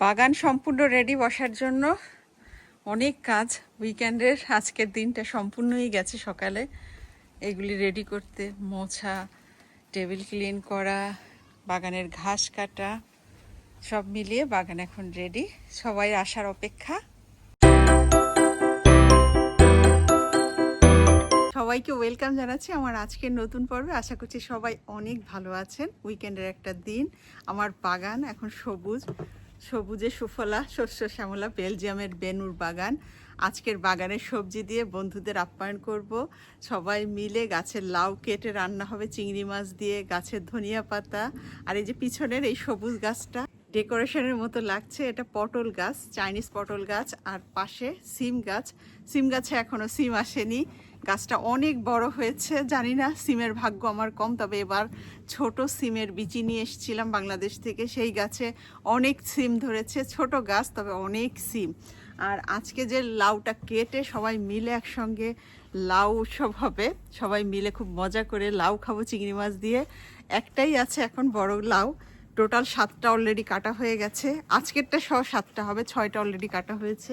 বাগান সম্পূর্ণ রেডি বসার জন্য অনেক কাজ উইকেন্ডের আজকের দিনটা সম্পূর্ণই গেছে সকালে। এগুলি রেডি করতে মোছা টেবিল ক্লিন করা, বাগানের ঘাস কাটা, সব মিলিয়ে বাগান এখন রেডি সবাই আসার অপেক্ষা। সবাইকে ওয়েলকাম জানাচ্ছি আমার আজকের নতুন পর্বে। আশা করছি সবাই অনেক ভালো আছেন। উইকেন্ডের একটা দিন। আমার বাগান এখন সবুজ। সবুজে সুফলা, শস্য শ্যামলা, বেলজিয়ামের বেনুর বাগান। আজকের বাগানের সবজি দিয়ে বন্ধুদের আপ্যায়ন করব। সবাই মিলে গাছের লাউ কেটে রান্না হবে, চিংড়ি মাছ দিয়ে, গাছের ধনিয়া পাতা। আর এই যে পিছনের এই সবুজ গাছটা, ডেকোরেশনের মতো লাগছে। এটা পটল গাছ, চাইনিজ পটল গাছ। আর পাশে সিম গাছ। সিম গাছে এখনও সিম আসেনি। গাছটা অনেক বড় হয়েছে। জানি না, সিমের ভাগ্য আমার কম, তবে এবার ছোট সিমের বিচি নিয়ে এসেছিলাম বাংলাদেশ থেকে। সেই গাছে অনেক সিম ধরেছে, ছোট গাছ, তবে অনেক সিম। আর আজকে যে লাউটা কেটে সবাই মিলে একসঙ্গে লাউ উৎসব হবে, সবাই মিলে খুব মজা করে লাউ খাব, চিংড়ি মাছ দিয়ে। একটাই আছে এখন বড় লাউ। টোটাল সাতটা অলরেডি কাটা হয়ে গেছে। আজকেরটা সহ সাতটা হবে, ছয়টা অলরেডি কাটা হয়েছে।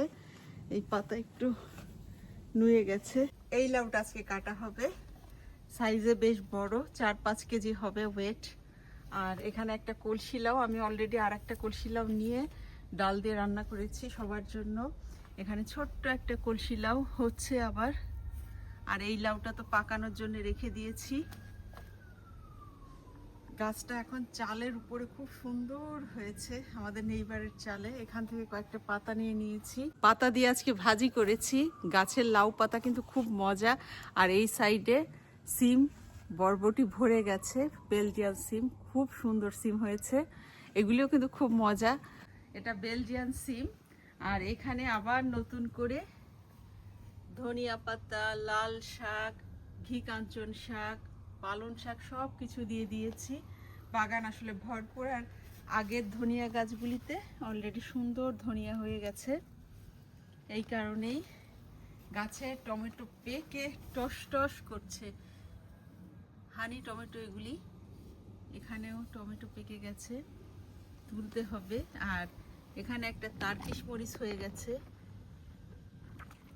এই পাতা একটু নুয়ে গেছে। এই লাউটা আজকে কাটা হবে। সাইজে বেশ বড়, চার পাঁচ কেজি হবে ওয়েট আর এখানে একটা কলসি লাউ, আমি অলরেডি আর একটা কলসি লাউ নিয়ে ডাল দিয়ে রান্না করেছি সবার জন্য। এখানে ছোট্ট একটা কলসি লাউ হচ্ছে আবার। আর এই লাউটা তো পাকানোর জন্য রেখে দিয়েছি। গাছটা এখন চালের উপরে খুব সুন্দর হয়েছে, আমাদের নেইবারের চালে। এখান থেকে কয়েকটা পাতা নিয়ে নিয়েছি। পাতা দিয়ে আজকে ভাজি করেছি। গাছের লাউ পাতা কিন্তু খুব মজা। আর এই সাইডে সিম, বরবটি ভরে গেছে, বেলজিয়ান সিম। খুব সুন্দর সিম হয়েছে। এগুলিও কিন্তু খুব মজা। এটা বেলজিয়ান সিম। আর এখানে আবার নতুন করে ধনিয়া পাতা, লাল শাক, ঘি কাঞ্চন শাক পালং শাক সব কিছু দিয়ে দিয়েছি। বাগান আসলে ভরপুর, আর আগের ধনিয়া গাছগুলিতে অলরেডি সুন্দর ধনিয়া হয়ে গেছে। এই কারণেই গাছে টমেটো পেকে টস টস করছে। হানি টমেটো এগুলি, এখানেও টমেটো পেকে গেছে, তুলতে হবে। আর এখানে একটা তারকিশ মরিচ হয়ে গেছে।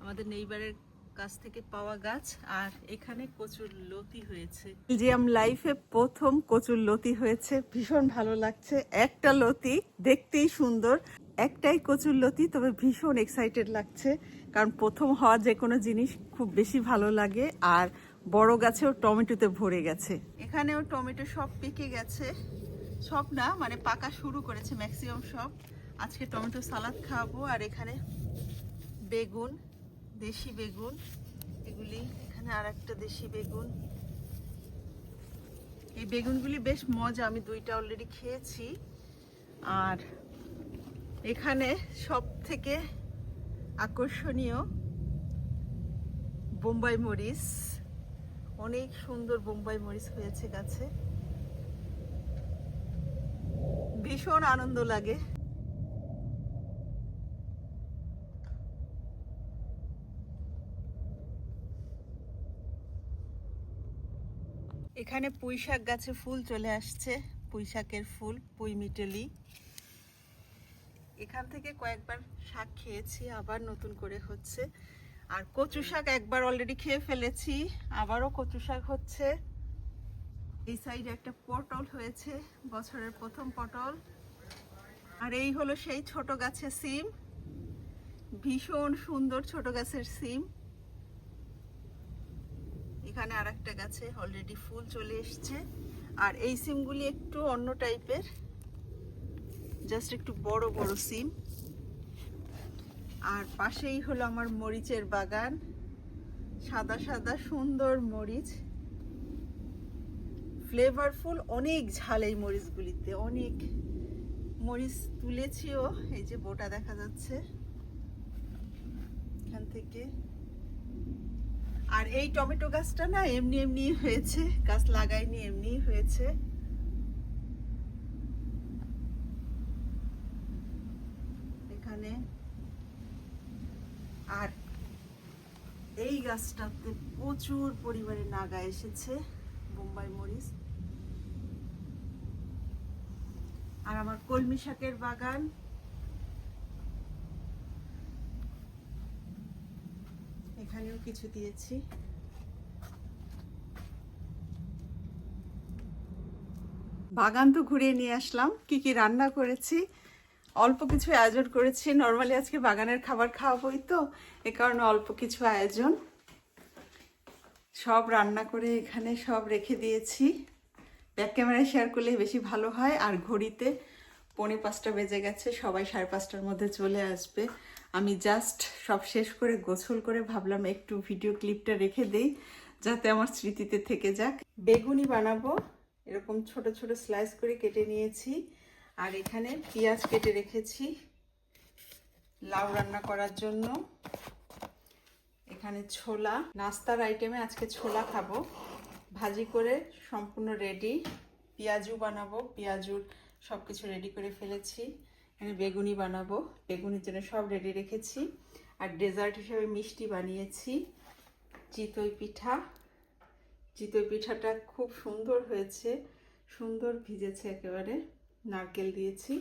আমাদের নেইবারের কাছ থেকে পাওয়া গাছ আর এখানে কচুর লতি হয়েছে। বেলজিয়াম লাইফে প্রথম কচুর লতি হয়েছে। ভীষণ ভালো লাগছে। একটা লতি দেখতেই সুন্দর। একটাই কচুর লতি তবে ভীষণ এক্সাইটেড লাগছে। কারণ প্রথম হওয়া যে কোনো জিনিস খুব বেশি ভালো লাগে আর বড় গাছেও টমেটোতে ভরে গেছে। এখানেও টমেটো সব পেকে গেছে। সব না মানে পাকা শুরু করেছে ম্যাক্সিমাম সব। আজকে টমেটো সালাদ খাওয়াবো আর এখানে বেগুন দেশি বেগুন, এগুলি, এখানে আর একটা দেশি বেগুন। এই বেগুনগুলি বেশ মজা, আমি দুইটা অলরেডি খেয়েছি। আর এখানে সব থেকে আকর্ষণীয় বোম্বাই মরিচ। অনেক সুন্দর বোম্বাই মরিচ হয়েছে গাছে। ভীষণ আনন্দ লাগে। এখানে পুঁই শাক গাছে ফুল চলে আসছে, পুঁই শাকের ফুল, পুঁই মিটেলি। এখান থেকে কয়েকবার শাক খেয়েছি, আবার নতুন করে হচ্ছে। আর কচু শাক একবার অলরেডি খেয়ে ফেলেছি, আবারও কচু শাক হচ্ছে। এই সাইডে একটা পটল হয়েছে, বছরের প্রথম পটল। আর এই হলো সেই ছোট গাছের সিম। ভীষণ সুন্দর ছোট গাছের সিম। এখানে আর একটা গাছে অলরেডি ফুল চলে এসছে। আর এই সিমগুলি একটু অন্য টাইপের। জাস্ট একটু বড় বড় সিম। আর পাশেই হলো আমার মরিচের বাগান। সাদা সাদা, সুন্দর মরিচ। ফ্লেভারফুল অনেক ঝাল এই মরিচগুলিতে। অনেক মরিচ তুলেছিও। এই যে বোটা দেখা যাচ্ছে। এখান থেকে আর এই টমেটো গাছটা না এমনি এমনি হয়েছে, গাছ লাগাইনি এমনি হয়েছে। এখানে আর এই গাছটাতে প্রচুর পরিমাণে নাগা এসেছে, বোম্বাই মরিচ। আর আমার কলমি শাকের বাগান এখানেও কিছু দিয়েছি। বাগান তো ঘুরিয়ে নিয়ে আসলাম, কি কি রান্না করেছি, অল্প কিছু আয়োজন করেছি। নর্মালি আজকে বাগানের খাবার খাওয়াবোই তো, এ কারণে অল্প কিছু আয়োজন। সব রান্না করে এখানে সব রেখে দিয়েছি। ব্যাক ক্যামেরায় শেয়ার করলে বেশি ভালো হয়। আর ঘড়িতে পৌনে পাঁচটা বেজে গেছে, সবাই সাড়ে পাঁচটার মধ্যে চলে আসবে। আমি জাস্ট সব শেষ করে গোছল করে ভাবলাম একটু ভিডিও ক্লিপটা রেখে দেই, যাতে আমার স্মৃতিতে থেকে যাক। বেগুনি বানাবো, এরকম ছোট ছোট স্লাইস করে কেটে নিয়েছি। আর এখানে পেঁয়াজ কেটে রেখেছি লাউ রান্না করার জন্য। এখানে ছোলা, নাস্তার আইটেমে আজকে ছোলা খাব। ভাজি করে সম্পূর্ণ রেডি পেঁয়াজু বানাবো, পেঁয়াজুর সব কিছু রেডি করে ফেলেছি। এখানে বেগুনি বানাবো। বেগুনির জন্য সব রেডি রেখেছি। আর ডেজার্ট হিসেবে মিষ্টি বানিয়েছি। চিতই পিঠা। চিতই পিঠাটা খুব সুন্দর হয়েছে। সুন্দর ভিজেছে একেবারে। নারকেল দিয়েছি।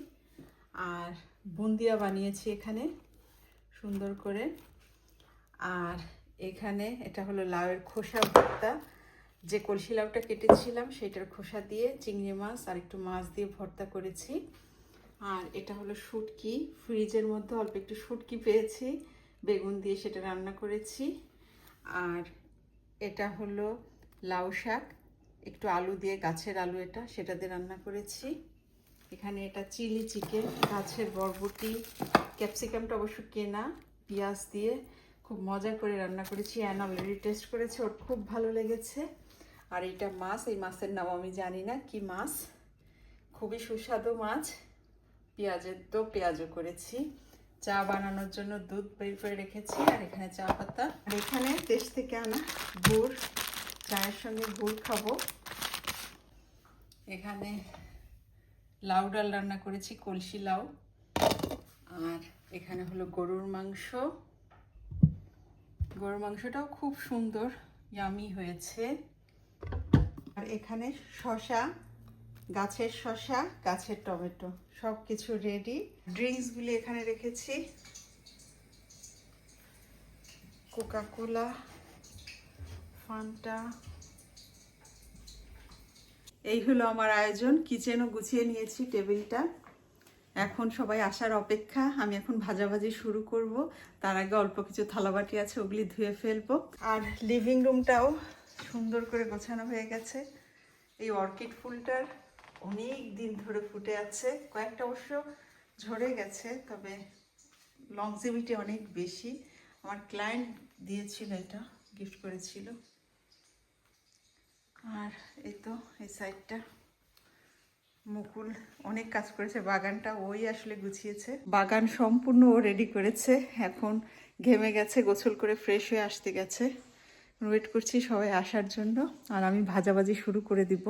আর বুন্দিয়া বানিয়েছি এখানে সুন্দর করে। আর এখানে এটা হলো লাউয়ের খোসা ভর্তা। যে কলসি লাউটা কেটেছিলাম, সেটার খোসা দিয়ে চিংড়ি মাছ আর একটু মাছ দিয়ে ভর্তা করেছি। আর এটা হলো শুটকি। ফ্রিজের মধ্যে অল্প একটু শুটকি পেয়েছি, বেগুন দিয়ে সেটা রান্না করেছি। আর এটা হলো লাউ শাক, একটু আলু দিয়ে, গাছের আলু এটা, সেটা দিয়ে রান্না করেছি। এখানে এটা চিলি চিকেন, গাছের বরবটি, ক্যাপসিকামটা অবশ্য কেনা, পেঁয়াজ দিয়ে খুব মজা করে রান্না করেছি, অ্যান অলরেডি টেস্ট করেছে, ওর খুব ভালো লেগেছে। আর এটা মাছ, এই মাছের নাম আমি জানি না, কি মাছ? খুবই সুস্বাদু মাছ। পেঁয়াজের তো পেঁয়াজও করেছি। চা বানানোর জন্য দুধ বের করে রেখেছি, আর এখানে চা পাতা। আর এখানে দেশ থেকে আনা গুড়, চায়ের সঙ্গে গুড় খাব। এখানে লাউ ডাল রান্না করেছি, কলসি লাউ। আর এখানে হলো গরুর মাংস। গরুর মাংসটাও খুব সুন্দর ইয়ামি হয়েছে। আর এখানে শশা গাছের শশা গাছের টমেটো সব কিছু রেডি ড্রিঙ্কসগুলি এখানে রেখেছি। কোকা কোলা ফান্টা এই হলো আমার আয়োজন। কিচেনও গুছিয়ে নিয়েছি টেবিলটা এখন সবাই আসার অপেক্ষা। আমি এখন ভাজাভাজি শুরু করব। তার আগে অল্প কিছু থালাবাটি আছে, ওগুলি ধুয়ে ফেলব। আর লিভিং রুমটাও সুন্দর করে গোছানো হয়ে গেছে। এই অর্কিড ফুলটার অনেক দিন ধরে ফুটে আছে। কয়েকটা অবশ্য ঝরে গেছে, তবে লংজিভিটি অনেক বেশি। আমার ক্লায়েন্ট দিয়েছিল এটা গিফট করেছিল। আর এই তো, এই সাইডটা মুকুল অনেক কাজ করেছে, বাগানটা ওই আসলে গুছিয়েছে। বাগান সম্পূর্ণ ও রেডি করেছে, এখন ঘেমে গেছে, গোসল করে ফ্রেশ হয়ে আসতে গেছে। ওয়েট করছি সবাই আসার জন্য, আর আমি ভাজাভাজি শুরু করে দিব।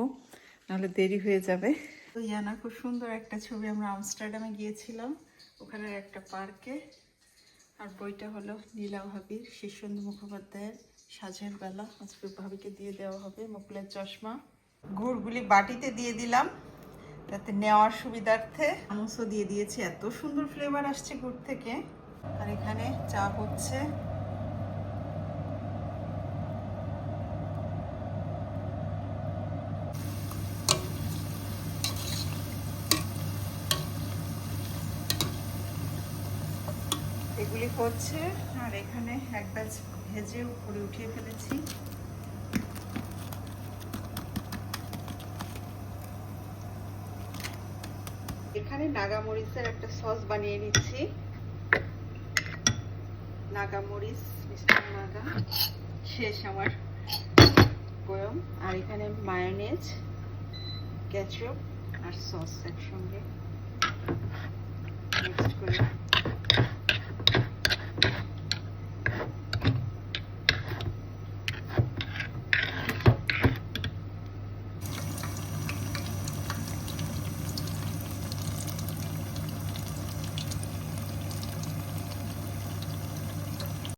নাহলে দেরি হয়ে যাবে। তো ইয়ানা, খুব সুন্দর একটা ছবি। আমরা আমস্টারডামে গিয়েছিলাম, ওখানের একটা পার্কে। আর বইটা হলো নীলা ভাবির শীর্ষেন্দু মুখোপাধ্যায়ের সাজের বেলা। আজকে ভাবিকে দিয়ে দেওয়া হবে মুকুলের চশমা। গুড়গুলি বাটিতে দিয়ে দিলাম তাতে নেওয়ার সুবিধার্থে। চামচও দিয়ে দিয়েছি, এত সুন্দর ফ্লেভার আসছে গুড় থেকে। আর এখানে চা হচ্ছে। এগুলি হচ্ছে, আর এখানে এক ব্যাচ ভেজে উপরে উঠিয়ে ফেলেছি। এখানে নাগামরিচের একটা সস বানিয়ে নিচ্ছি। নাগামরিচ মিস্টার নাগা, শেষ আমার বয়ম আর এখানে মায়োনেজ কেচপ আর সস একসঙ্গে করে